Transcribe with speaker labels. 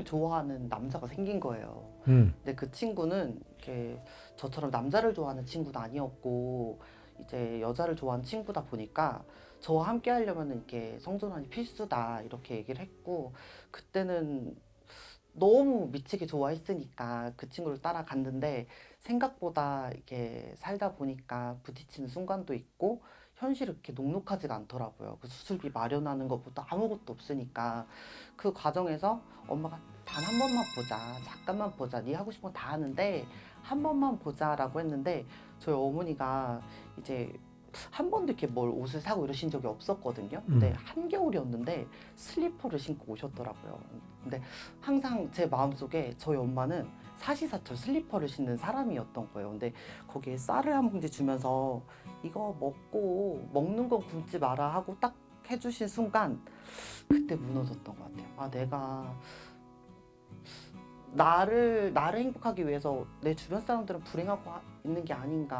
Speaker 1: 정말 좋아하는 남자가 생긴 거예요.
Speaker 2: 음.
Speaker 1: 근데 그 친구는 이렇게 저처럼 남자를 좋아하는 친구도 아니었고 이제 여자를 좋아하는 친구다 보니까 저와 함께 하려면 이렇게 성전환이 필수다 이렇게 얘기를 했고 그때는 너무 미치게 좋아했으니까 그 친구를 따라갔는데 생각보다 이렇게 살다 보니까 부딪히는 순간도 있고 현실이 그렇게 녹록하지가 않더라고요. 그 수술비 마련하는 것부터 아무것도 없으니까 그 과정에서 엄마가 단 한 번만 보자, 잠깐만 보자, 네 하고 싶은 거 다 하는데 한 번만 보자라고 했는데 저희 어머니가 이제 한 번도 이렇게 뭘 옷을 사고 이러신 적이 없었거든요. 근데
Speaker 2: 음.
Speaker 1: 한겨울이었는데 슬리퍼를 신고 오셨더라고요. 근데 항상 제 마음속에 저희 엄마는 사시사철 슬리퍼를 신는 사람이었던 거예요. 근데 거기에 쌀을 한 봉지 주면서 이거 먹고 먹는 건 굶지 마라 하고 딱 해주신 순간 그때 무너졌던 것 같아요. 아 내가 나를 나를 행복하기 위해서 내 주변 사람들은 불행하고 하- 있는 게 아닌가.